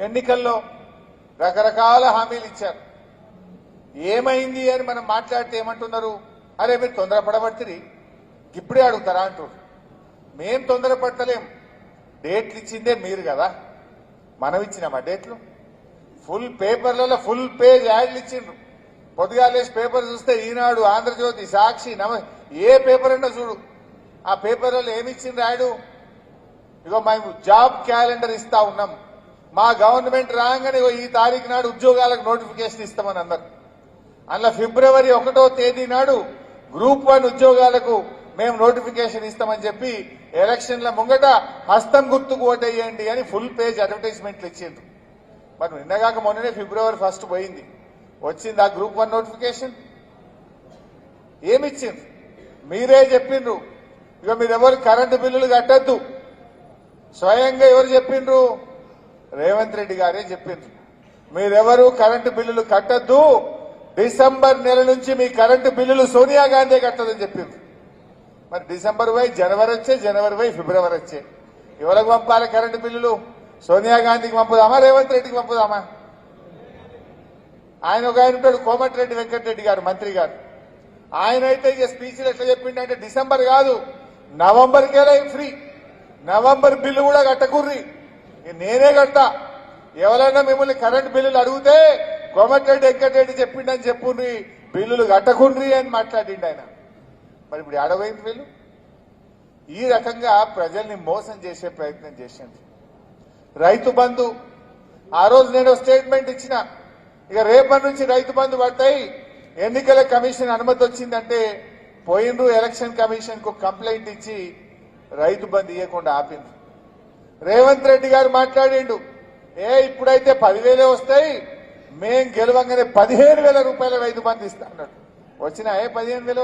ఎన్నికల్లో రకరకాల హామీలు ఇచ్చారు. ఏమైంది అని మనం మాట్లాడితే ఏమంటున్నారు? అరే మీరు తొందరపడబడుతుంది ఇప్పుడే అడుగుతారా అంటారు మేం తొందరపడతలేం. డేట్లు ఇచ్చిందే మీరు కదా. మనం ఇచ్చినామా డేట్లు? ఫుల్ పేపర్లలో ఫుల్ పేజ్ యాడ్లు ఇచ్చిండ్రు. పొద్దుగాలేసి పేపర్ చూస్తే ఈనాడు ఆంధ్రజ్యోతి సాక్షి నవ ఏ పేపర్ అన్నా చూడు. ఆ పేపర్లలో ఏమి ఇచ్చిండ్రు యాడు? ఇగో మేము జాబ్ క్యాలెండర్ ఇస్తా ఉన్నాం. మా గవర్నమెంట్ రాగానే ఈ తారీఖు నాడు ఉద్యోగాలకు నోటిఫికేషన్ ఇస్తామని అన్నారు. అందులో ఫిబ్రవరి ఒకటో తేదీ నాడు గ్రూప్ వన్ ఉద్యోగాలకు మేము నోటిఫికేషన్ ఇస్తామని చెప్పి ఎలక్షన్ల ముంగట హస్తం గుర్తుకు ఓటేయండి అని ఫుల్ పేజ్ అడ్వర్టైజ్మెంట్లు ఇచ్చిండ్రు. మరి నిన్నగాక మొన్ననే ఫిబ్రవరి ఫస్ట్ పోయింది. వచ్చింది ఆ గ్రూప్ వన్ నోటిఫికేషన్. ఏమిచ్చిండ్రు? మీరే చెప్పిండ్రు ఇక మీరు ఎవరు కరెంటు బిల్లులు కట్టద్దు. స్వయంగా ఎవరు చెప్పిండ్రు రేవంత్ రెడ్డి గారే చెప్పిండ్రు. మీరెవరు కరెంటు బిల్లులు కట్టద్దు. డిసెంబర్ నెల నుంచి మీ కరెంటు బిల్లులు సోనియా గాంధీ కట్టదని చెప్పింది మరి డిసెంబర్ వై జనవరి వచ్చే జనవరి వై ఫిబ్రవరి వచ్చే. ఎవరికి పంపాలి కరెంటు బిల్లులు? సోనియా గాంధీకి పంపుదామా రేవంత్ రెడ్డికి పంపుదామా? ఆయన ఒక ఆయన ఉంటాడు కోమటిరెడ్డి వెంకటరెడ్డి గారు మంత్రి గారు. ఆయన అయితే ఇక స్పీచ్లు ఎట్లా చెప్పిండంటే డిసెంబర్ కాదు నవంబర్కేలా ఫ్రీ. నవంబర్ బిల్లు కూడా కట్టకుర్రి. నేనే కడతా. ఎవరైనా మిమ్మల్ని కరెంట్ బిల్లులు అడిగితే కోమటిరెడ్డి వెంకటరెడ్డి చెప్పిండని చెప్పుండ్రి బిల్లులు కట్టకుండ్రి అని మాట్లాడిండు ఆయన. మరి ఇప్పుడు అడగైంది వీళ్ళు? ఈ రకంగా ప్రజల్ని మోసం చేసే ప్రయత్నం చేసింది రైతు బంధు ఆ రోజు నేను స్టేట్మెంట్ ఇచ్చిన. ఇక రేపటి నుంచి రైతు బంధు పడతాయి. ఎన్నికల కమిషన్ అనుమతి వచ్చిందంటే పోయినరు ఎలక్షన్ కమిషన్కు కంప్లైంట్ ఇచ్చి రైతు బంద్ ఇవ్వకుండా ఆపింది రేవంత్ రెడ్డి గారు మాట్లాడిండు. ఏ ఇప్పుడైతే పదివేలే వస్తాయి మేం గెలవంగానే పదిహేను వేల రూపాయల రైతు బంధు ఇస్తా అన్నాడు. వచ్చినాయే పదిహేను వేల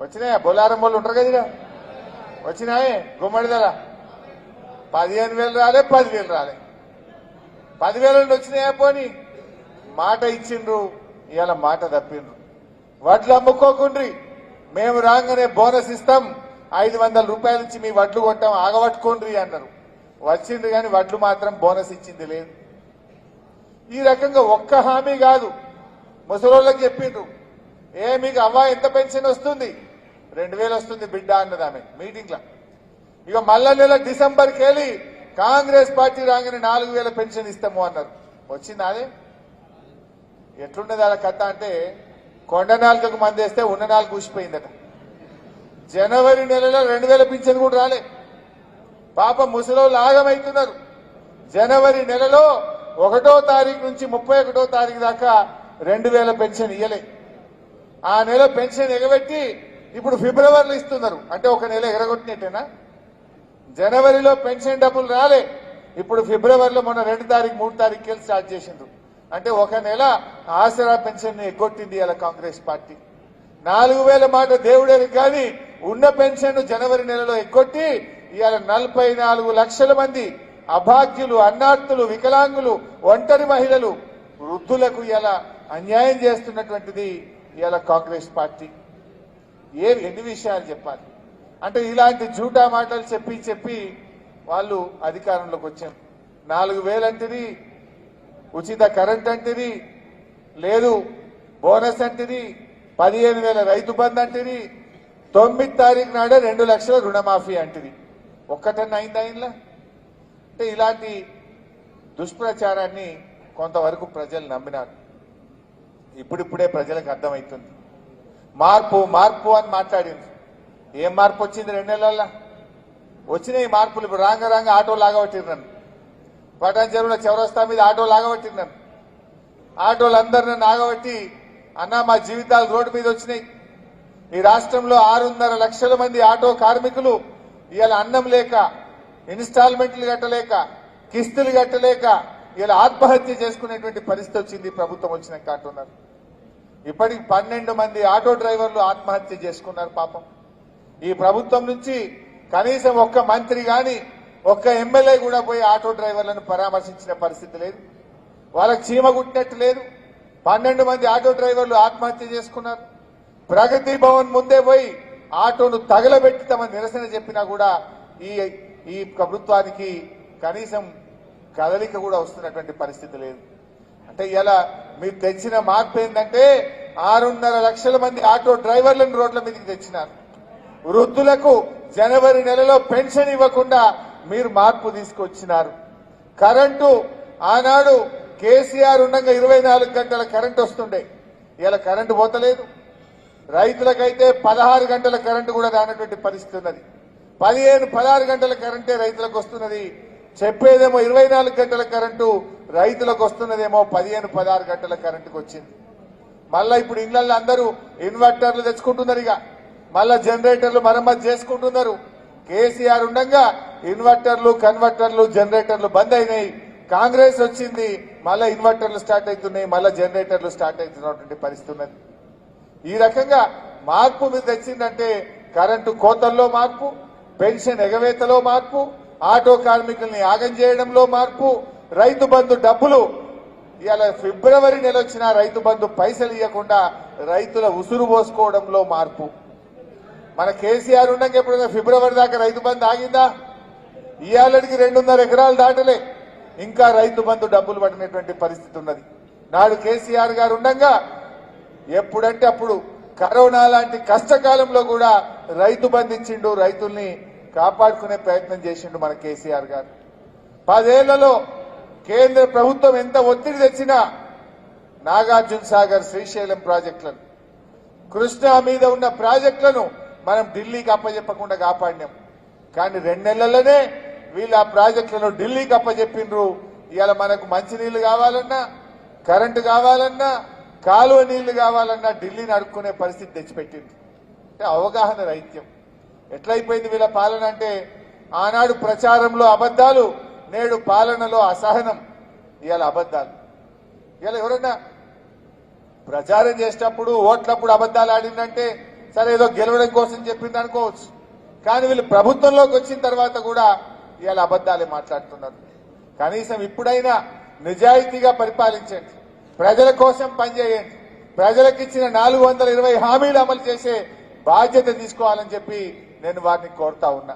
వచ్చినాయా? బొలారం వాళ్ళు ఉంటారు కదా వచ్చినాయే? గుమ్మడిదల పదిహేను వేలు రాలే పదివేలు రాలే. పదివేల నుండి వచ్చినాయా పోని? మాట ఇచ్చిండ్రు ఇవాళ మాట తప్పిండ్రు. వడ్లు అమ్ముకోకుండ్రి మేము రాగానే బోనస్ ఇస్తాం. ఐదు వందల రూపాయల నుంచి మీ వడ్లు కొంటాం ఆగబట్టుకోండి అన్నారు. వచ్చిండ్రు కానీ వడ్లు మాత్రం బోనస్ ఇచ్చింది లేదు. ఈ రకంగా ఒక్క హామీ కాదు. ముసలోళ్ళకి చెప్పిండ్రు ఏ మీకు అవ్వ ఎంత పెన్షన్ వస్తుంది? రెండు వేలు వస్తుంది బిడ్డ అన్నది ఆమె మీటింగ్ ఇక మళ్ళా నెల డిసెంబర్కి వెళ్ళి కాంగ్రెస్ పార్టీ రాగానే నాలుగు వేల పెన్షన్ ఇస్తాము అన్నారు. వచ్చిందా అదే? ఎట్లున్నది అలా కథ అంటే కొండ నాలుకకు మందేస్తే ఉన్న నాలుగు ఊసిపోయిందట. జనవరి నెలలో రెండు వేల పింఛన్ కూడా రాలే. పాప ముసలో లాగమైతున్నారు జనవరి నెలలో ఒకటో తారీఖు నుంచి ముప్పై ఒకటో తారీఖు దాకా రెండు వేల పెన్షన్ ఇయ్యలే. ఆ నెల పెన్షన్ ఎగబెట్టి ఇప్పుడు ఫిబ్రవరిలో ఇస్తున్నారు. అంటే ఒక నెల ఎగరగొట్టినట్టేనా? జనవరిలో పెన్షన్ డబ్బులు రాలే. ఇప్పుడు ఫిబ్రవరిలో మొన్న రెండు తారీఖు మూడు తారీఖు వెళ్ళి స్టార్ట్ చేసిండ్రు. అంటే ఒక నెల ఆసరా పెన్షన్ ఎగ్గొట్టింది ఇలా కాంగ్రెస్ పార్టీ. నాలుగు వేల మాట దేవుడేరు కానీ ఉన్న పెన్షన్ జనవరి నెలలో ఎగ్గొట్టి ఇవాళ నలభై నాలుగు లక్షల మంది అభాగ్యులు అన్నార్థులు వికలాంగులు ఒంటరి మహిళలు వృద్ధులకు ఇలా అన్యాయం చేస్తున్నటువంటిది ఇవాళ కాంగ్రెస్ పార్టీ. ఏ ఎన్ని విషయాలు చెప్పాలి? అంటే ఇలాంటి జూటా మాటలు చెప్పి చెప్పి వాళ్ళు అధికారంలోకి వచ్చారు. నాలుగు వేలంటిది ఉచిత కరెంట్ అంటిది లేదు బోనస్ అంటిది పదిహేను వేల రైతు బంద్ అంటిది తొమ్మిది తారీఖు నాడే రెండు లక్షల రుణమాఫీ అంటిది. ఒక్కటన్నా అయిందా ఇంట్లో అంటే ఇలాంటి దుష్ప్రచారాన్ని కొంతవరకు ప్రజలు నమ్మినారు. ఇప్పుడిప్పుడే ప్రజలకు అర్థమవుతుంది మార్పు మార్పు అని మాట్లాడింది. ఏం మార్పు వచ్చింది రెండు నెలల్లో? వచ్చినాయి మార్పులు. ఇప్పుడు రాంగ రాంగ ఆటో లాగబట్టిర్రను పటాన్ చెరువుల చౌరస్తా మీద ఆటో లాగబట్టిర్రను ఆటోలు అందరు నన్ను ఆగబట్టి అన్న మా జీవితాలు రోడ్డు మీద వచ్చినాయి. ఈ రాష్ట్రంలో ఆరున్నర లక్షల మంది ఆటో కార్మికులు ఇవాళ అన్నం లేక ఇన్స్టాల్మెంట్లు కట్టలేక కిస్తులు కట్టలేక ఇలా ఆత్మహత్య చేసుకునేటువంటి పరిస్థితి వచ్చింది ప్రభుత్వం వచ్చినాక అంటున్నారు ఇప్పటికి పన్నెండు మంది ఆటో డ్రైవర్లు ఆత్మహత్య చేసుకున్నారు పాపం. ఈ ప్రభుత్వం నుంచి కనీసం ఒక్క మంత్రి కానీ ఒక్క ఎమ్మెల్యే కూడా పోయి ఆటో డ్రైవర్లను పరామర్శించిన పరిస్థితి లేదు. వాళ్ళకి చీమ కుట్టినట్టు లేదు. పన్నెండు మంది ఆటో డ్రైవర్లు ఆత్మహత్య చేసుకున్నారు. ప్రగతి భవన్ ముందే పోయి ఆటోను తగలబెట్టి తమ నిరసన చెప్పినా కూడా ఈ ఈ ప్రభుత్వానికి కనీసం కదలిక కూడా వస్తున్నటువంటి పరిస్థితి లేదు. అంటే ఇలా మీరు తెచ్చిన మార్పు ఏంటంటే ఆరున్నర లక్షల మంది ఆటో డ్రైవర్లను రోడ్ల మీదకి తెచ్చినారు. వృద్ధులకు జనవరి నెలలో పెన్షన్ ఇవ్వకుండా మీరు మార్పు తీసుకొచ్చినారు. కరెంటు ఆనాడు కేసీఆర్ ఉండగా ఇరవై నాలుగు గంటల కరెంటు వస్తుండే. ఇలా కరెంటు పోతలేదు. రైతులకైతే పదహారు గంటల కరెంటు కూడా రానటువంటి పరిస్థితి ఉన్నది. పదిహేను పదహారు గంటల కరెంటే రైతులకు వస్తున్నది. చెప్పేదేమో ఇరవై నాలుగు గంటల కరెంటు రైతులకు వస్తున్నదేమో పదిహేను పదహారు గంటల కరెంటుకు వచ్చింది. మళ్ళా ఇప్పుడు ఇళ్ళలో అందరూ ఇన్వర్టర్లు తెచ్చుకుంటున్నారు ఇక. మళ్ళా జనరేటర్లు మరమ్మతు చేసుకుంటున్నారు. కేసీఆర్ ఉండగా ఇన్వర్టర్లు కన్వర్టర్లు జనరేటర్లు బంద్ అయినాయి. కాంగ్రెస్ వచ్చింది మళ్ళా ఇన్వర్టర్లు స్టార్ట్ అవుతున్నాయి మళ్ళా జనరేటర్లు స్టార్ట్ అవుతున్నటువంటి పరిస్థితి ఉన్నది. ఈ రకంగా మార్పు మీద తెచ్చిందంటే కరెంటు కోతల్లో మార్పు పెన్షన్ ఎగవేతలో మార్పు ఆటో కార్మికుల్ని ఆగం చేయడంలో మార్పు రైతు బంధు డబ్బులు. ఇవాళ ఫిబ్రవరి నెల వచ్చిన రైతు బంధు పైసలు ఇవ్వకుండా రైతుల ఉసురు పోసుకోవడంలో మార్పు. మన కేసీఆర్ ఉండగా ఎప్పుడైనా ఫిబ్రవరి దాకా రైతు బంధు ఆగిందా? ఇవాళకి రెండున్నర ఎకరాలు దాటలే. ఇంకా రైతు బంధు డబ్బులు పడినటువంటి పరిస్థితి ఉన్నది. నాడు కేసీఆర్ గారు ఉండగా ఎప్పుడంటే అప్పుడు కరోనా లాంటి కష్టకాలంలో కూడా రైతు బంధించిండు రైతుల్ని కాపాడుకునే ప్రయత్నం చేసిండు మన కేసీఆర్ గారు. పదేళ్ళలో కేంద్ర ప్రభుత్వం ఎంత ఒత్తిడి తెచ్చినా నాగార్జున సాగర్ శ్రీశైలం ప్రాజెక్టులను కృష్ణా మీద ఉన్న ప్రాజెక్టులను మనం ఢిల్లీకి అప్పజెప్పకుండా కాపాడినాం. కానీ రెండు నెలలనే వీళ్ళు ఆ ప్రాజెక్టులను ఢిల్లీకి అప్పజెప్పిండ్రు. ఇవాళ మనకు మంచినీళ్ళు కావాలన్నా కరెంటు కావాలన్నా కాలువ నీళ్ళు కావాలన్నా ఢిల్లీని అడుక్కునే పరిస్థితి తెచ్చిపెట్టింది. అంటే అవగాహన రైత్యం ఎట్లయిపోయింది వీళ్ళ పాలన అంటే ఆనాడు ప్రచారంలో అబద్ధాలు నేడు పాలనలో అసహనం. ఇవాళ అబద్ధాలు. ఇవాళ ఎవరన్నా ప్రచారం చేసేటప్పుడు ఓట్లప్పుడు అబద్ధాలు ఆడిందంటే సరే ఏదో గెలవడం కోసం చెప్పింది అనుకోవచ్చు. కానీ వీళ్ళు ప్రభుత్వంలోకి వచ్చిన తర్వాత కూడా ఇవాళ అబద్ధాలే మాట్లాడుతున్నారు. కనీసం ఇప్పుడైనా నిజాయితీగా పరిపాలించండి. ప్రజల కోసం పనిచేయండి. ప్రజలకు ఇచ్చిన నాలుగు వందల ఇరవై హామీలు అమలు చేసే బాధ్యత తీసుకోవాలని చెప్పి నేను వారిని కోరుతా ఉన్నా.